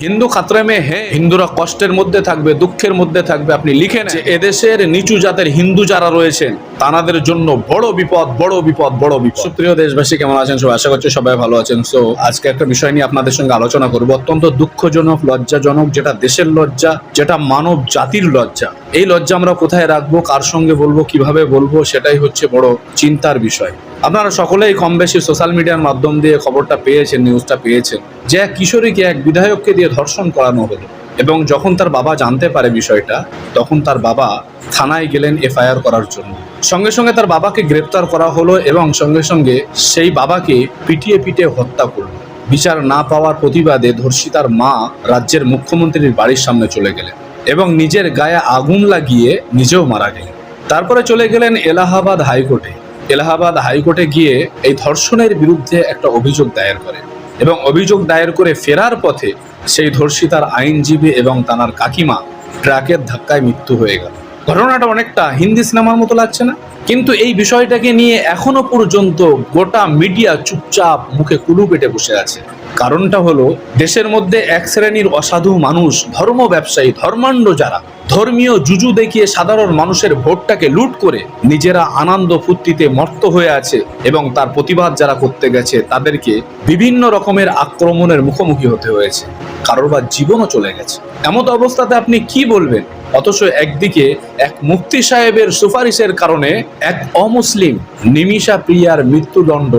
হিন্দু খাতরে মে হে। হিন্দুরা কষ্টের মধ্যে থাকবে, দুঃখের মধ্যে থাকবে, আপনি লিখেন এদেশের নিচু জাতের হিন্দু যারা রয়েছেন তাদের জন্য বড় বিপদ বড় বিপদ বড় বিপদ। সুপ্রিয় দেশবাসী, কেমন আছেন? সবাই আশা করছি সবাই ভালো আছেন। সো আজকে একটা বিষয় নিয়ে আপনাদের সঙ্গে আলোচনা করব। অত্যন্ত দুঃখজনক, লজ্জাজনক, যেটা দেশের লজ্জা, যেটা মানব জাতির লজ্জা। এই লজ্জা আমরা কোথায় রাখব, কার সঙ্গে বলব, কীভাবে বলব, সেটাই হচ্ছে বড় চিন্তার বিষয়। আপনারা সকলেই কম বেশি সোশ্যাল মিডিয়ার মাধ্যম দিয়ে খবরটা পেয়েছেন, নিউজটা পেয়েছেন। যে এক কিশোরীকে এক বিধায়ককে দিয়ে ধর্ষণ করানো হলো। এবং যখন তার বাবা জানতে পারে বিষয়টা, তখন তার বাবা থানায় গেলেন এফআইআর করার জন্য। সঙ্গে সঙ্গে তার বাবাকে গ্রেপ্তার করা হলো এবং সঙ্গে সঙ্গে সেই বাবাকে পিটিয়ে পিটিয়ে হত্যা করল। বিচার না পাওয়ার প্রতিবাদে ধর্ষিতার মা রাজ্যের মুখ্যমন্ত্রীর বাড়ির সামনে চলে গেলেন এবং নিজের গায়ে আগুন লাগিয়ে নিজেও মারা গেলেন। তারপরে চলে গেলেন এলাহাবাদ হাইকোর্টে। এলাহাবাদ হাইকোর্টে গিয়ে এই ধর্ষণের বিরুদ্ধে একটা অভিযোগ দায়ের করে এবং অভিযোগ দায়ের করে ফেরার পথে সেই ধর্ষিতার আইনজীবী এবং তানার কাকিমা ট্রাকের ধাক্কায় মৃত্যু হয়ে গেল। ঘটনাটা অনেকটা হিন্দি সিনেমার মতো লাগছে না? কিন্তু এই বিষয়টাকে নিয়ে এখনও পর্যন্ত গোটা মিডিয়া চুপচাপ মুখে কুলু পেটে বসে আছে। কারণটা হলো, দেশের মধ্যে এক শ্রেণির অসাধু মানুষ, ধর্ম ব্যবসায়ী ধর্মাণ্ড যারা, ধর্মীয় জুজু দেখিয়ে সাধারণ মানুষের ভোটটাকে লুট করে নিজেরা আনন্দ ফুর্তিতে মর্ত হয়ে আছে এবং তার প্রতিবাদ যারা করতে গেছে, তাদেরকে বিভিন্ন রকমের আক্রমণের মুখোমুখি হতে হয়েছে। কারোর বা জীবনও চলে গেছে। এমত অবস্থাতে আপনি কি বলবেন? অথচ একদিকে এক মুফতি সাহেবের সুপারিশের কারণে এক অমুসলিম নিমিষা প্রিয়ার মৃত্যুদণ্ড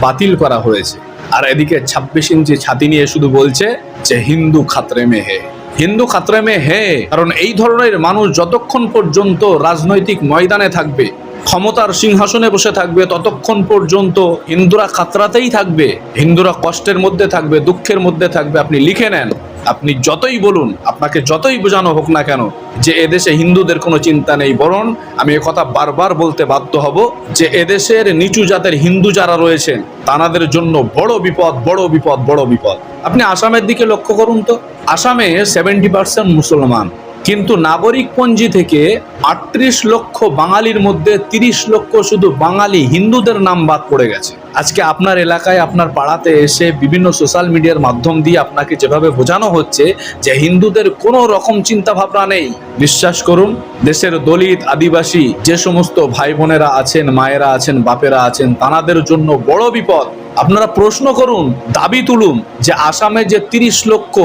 বাতিল করা হয়েছে। আর এদিকে ছাব্বিশ ইঞ্চি ছাতি নিয়ে শুধু বলছে যে হিন্দু খাতরে মে হে। হিন্দু খাতরে মে হে, কারণ এই ধরনের মানুষ যতক্ষণ পর্যন্ত রাজনৈতিক ময়দানে থাকবে, ক্ষমতার সিংহাসনে বসে থাকবে, ততক্ষণ পর্যন্ত হিন্দুরা খাতরাতেই থাকবে, হিন্দুরা কষ্টের মধ্যে থাকবে, দুঃখের মধ্যে থাকবে, আপনি লিখে নেন। আপনি যতই বলুন, আপনাকে যতই বোঝানো হোক না কেন, যে এদেশে হিন্দুদের কোনো চিন্তা নেই, বরং আমি কথা বারবার বলতে বাধ্য হব যে এদেশের নিচু জাতের হিন্দু যারা রয়েছেন, তানাদের জন্য বড় বিপদ বড় বিপদ বড় বিপদ। আপনি আসামের দিকে লক্ষ্য করুন তো। আসামে সেভেন্টি পার্সেন্ট মুসলমান। কিন্তু নাগরিকপঞ্জি থেকে আটত্রিশ লক্ষ বাঙালির মধ্যে তিরিশ লক্ষ শুধু বাঙালি হিন্দুদের নাম বাদ পড়ে গেছে। আজকে আপনার এলাকায়, আপনার পাড়াতে এসে বিভিন্ন সোশ্যাল মিডিয়ার মাধ্যম দিয়ে আপনাকে যেভাবে বোঝানো হচ্ছে যে হিন্দুদের কোনো রকম চিন্তা ভাবনা নেই। বিশ্বাস করুন, দেশের দলিত আদিবাসী যে সমস্ত ভাই বোনেরা আছেন, মায়েরা আছেন, বাপেরা আছেন, তানাদের জন্য বড় বিপদ। আপনারা প্রশ্ন করুন, দাবি তুলুন যে আসামে যে তিরিশ লক্ষ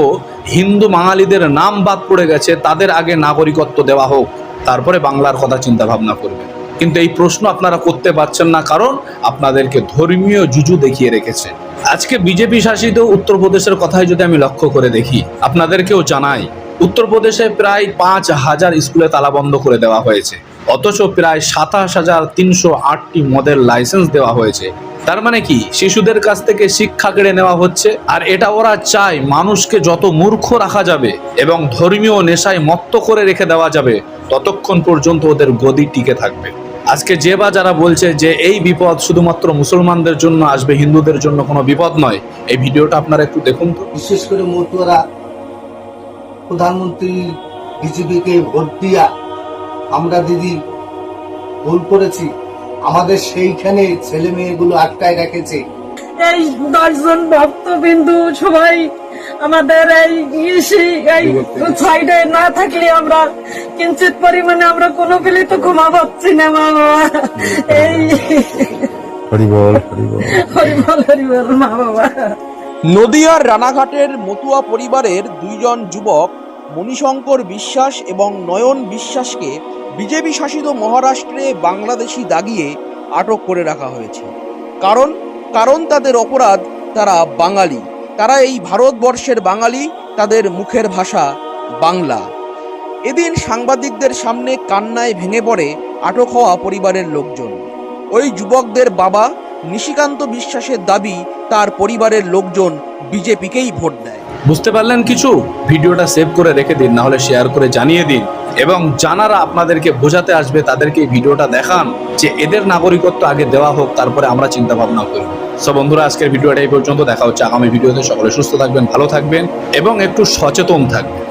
হিন্দু বাঙালিদের নাম বাদ পড়ে গেছে, তাদের আগে নাগরিকত্ব দেওয়া হোক, তারপরে বাংলার কথা চিন্তা ভাবনা করবেন কিন্তু এই প্রশ্ন আপনারা করতে পারছেন না, কারণ আপনাদেরকে ধর্মীয় জুজু দেখিয়ে রেখেছে। আজকে বিজেপি শাসিত উত্তরপ্রদেশের কথাই যদি আমি লক্ষ্য করে দেখি, আপনাদেরকেও জানাই, উত্তরপ্রদেশে প্রায় পাঁচ হাজার স্কুলে তালাবন্ধ করে দেওয়া হয়েছে। অথচ প্রায় সাতাশ হাজার তিনশো আটটি মদের লাইসেন্স দেওয়া হয়েছে। তার মানে কি? শিশুদের কাছ থেকে শিক্ষা কেড়ে নেওয়া হচ্ছে, আর এটা ওরা চায় মানুষকে যত মূর্খ রাখা যাবে এবং ধর্মীয় নেশায় মত্ত করে রেখে দেওয়া যাবে, ততক্ষণ পর্যন্ত ওদের গদি টিকে থাকবে। আজকে যে বা যারা বলছে যে এই বিপদ শুধুমাত্র মুসলমানদের জন্য আসবে, হিন্দুদের জন্য কোনো বিপদ নয়, এই ভিডিওটা আপনারা একটু দেখুন তো। বিশেষ করে মতুয়ারা, প্রধানমন্ত্রী বিজেপিকে ভোট দিয়া আমরা দিদি ভুল করেছি আমাদের সেইখানে ছেলে মেয়েগুলো আটকায় রেখেছে। এই দশজন ভক্তবিন্দু সবাই আমাদের এই ইসি এই সাইডে না থাকলে আমরা কিঞ্চিত পরিমাণে আমরা কোনো পেলে তো ঘুমা পাচ্ছি না মা বাবা এই হরিবল হরিবল হরিবল মা বাবা। নদিয়ার রানাঘাটের মতুয়া পরিবারের দুইজন যুবক মণিশঙ্কর বিশ্বাস এবং নয়ন বিশ্বাসকে বিজেপি শাসিত মহারাষ্ট্রে বাংলাদেশি দাগিয়ে আটক করে রাখা হয়েছে। কারণ কারণ তাদের অপরাধ তারা বাঙালি। তারা এই ভারতবর্ষের বাঙালি, তাদের মুখের ভাষা বাংলা। এদিন সাংবাদিকদের সামনে কান্নায় ভেঙে পড়ে আটক হওয়া পরিবারের লোকজন। ওই যুবকদের বাবা নিশিকান্ত বিশ্বাসের দাবি, তার পরিবারের লোকজন বিজেপিকেই ভোট দেয়। বুঝতে পারলেন কিছু? ভিডিওটা সেভ করে রেখে দিন, না হলে শেয়ার করে জানিয়ে দিন। এবং জানারা আপনাদেরকে বোঝাতে আসবে, তাদেরকে এই ভিডিওটা দেখান যে এদের নাগরিকত্ব আগে দেওয়া হোক, তারপরে আমরা চিন্তা ভাবনা করি। সো বন্ধুরা, আজকের ভিডিওটা এই পর্যন্ত। দেখা হচ্ছে আগামী ভিডিওতে। সকলে সুস্থ থাকবেন, ভালো থাকবেন এবং একটু সচেতন থাকবেন।